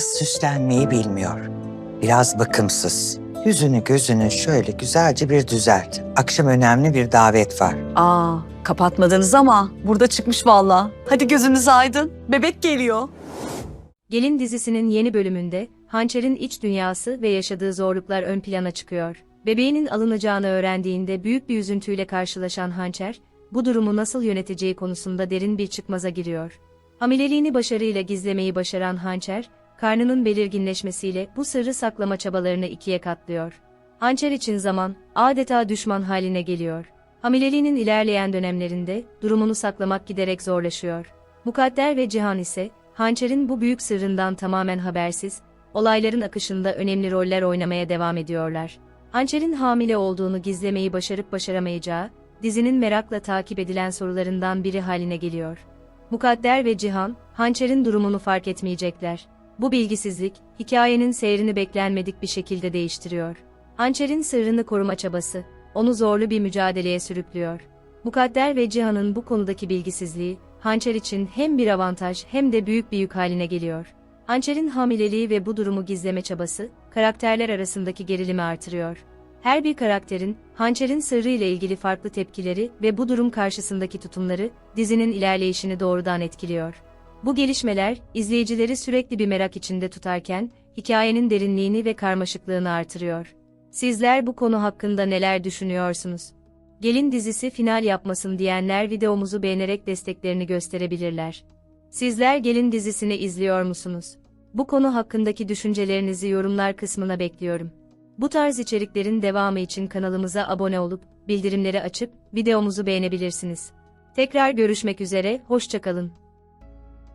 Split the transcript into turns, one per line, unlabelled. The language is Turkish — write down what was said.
Kız süslenmeyi bilmiyor. Biraz bakımsız. Yüzünü gözünü şöyle güzelce bir düzelt. Akşam önemli bir davet var.
Aa, kapatmadınız ama burada çıkmış valla. Hadi gözünüz aydın. Bebek geliyor.
Gelin dizisinin yeni bölümünde Hançer'in iç dünyası ve yaşadığı zorluklar ön plana çıkıyor. Bebeğinin alınacağını öğrendiğinde büyük bir üzüntüyle karşılaşan Hançer, bu durumu nasıl yöneteceği konusunda derin bir çıkmaza giriyor. Hamileliğini başarıyla gizlemeyi başaran Hançer, karnının belirginleşmesiyle bu sırrı saklama çabalarını ikiye katlıyor. Hançer için zaman adeta düşman haline geliyor. Hamileliğinin ilerleyen dönemlerinde durumunu saklamak giderek zorlaşıyor. Mukadder ve Cihan ise Hançer'in bu büyük sırrından tamamen habersiz, olayların akışında önemli roller oynamaya devam ediyorlar. Hançer'in hamile olduğunu gizlemeyi başarıp başaramayacağı, dizinin merakla takip edilen sorularından biri haline geliyor. Mukadder ve Cihan, Hançer'in durumunu fark etmeyecekler. Bu bilgisizlik, hikayenin seyrini beklenmedik bir şekilde değiştiriyor. Hançer'in sırrını koruma çabası, onu zorlu bir mücadeleye sürüklüyor. Mukadder ve Cihan'ın bu konudaki bilgisizliği, Hançer için hem bir avantaj hem de büyük bir yük haline geliyor. Hançer'in hamileliği ve bu durumu gizleme çabası, karakterler arasındaki gerilimi artırıyor. Her bir karakterin, Hançer'in sırrı ile ilgili farklı tepkileri ve bu durum karşısındaki tutumları, dizinin ilerleyişini doğrudan etkiliyor. Bu gelişmeler, izleyicileri sürekli bir merak içinde tutarken, hikayenin derinliğini ve karmaşıklığını artırıyor. Sizler bu konu hakkında neler düşünüyorsunuz? Gelin dizisi final yapmasın diyenler videomuzu beğenerek desteklerini gösterebilirler. Sizler Gelin dizisini izliyor musunuz? Bu konu hakkındaki düşüncelerinizi yorumlar kısmına bekliyorum. Bu tarz içeriklerin devamı için kanalımıza abone olup bildirimleri açıp videomuzu beğenebilirsiniz. Tekrar görüşmek üzere, hoşçakalın.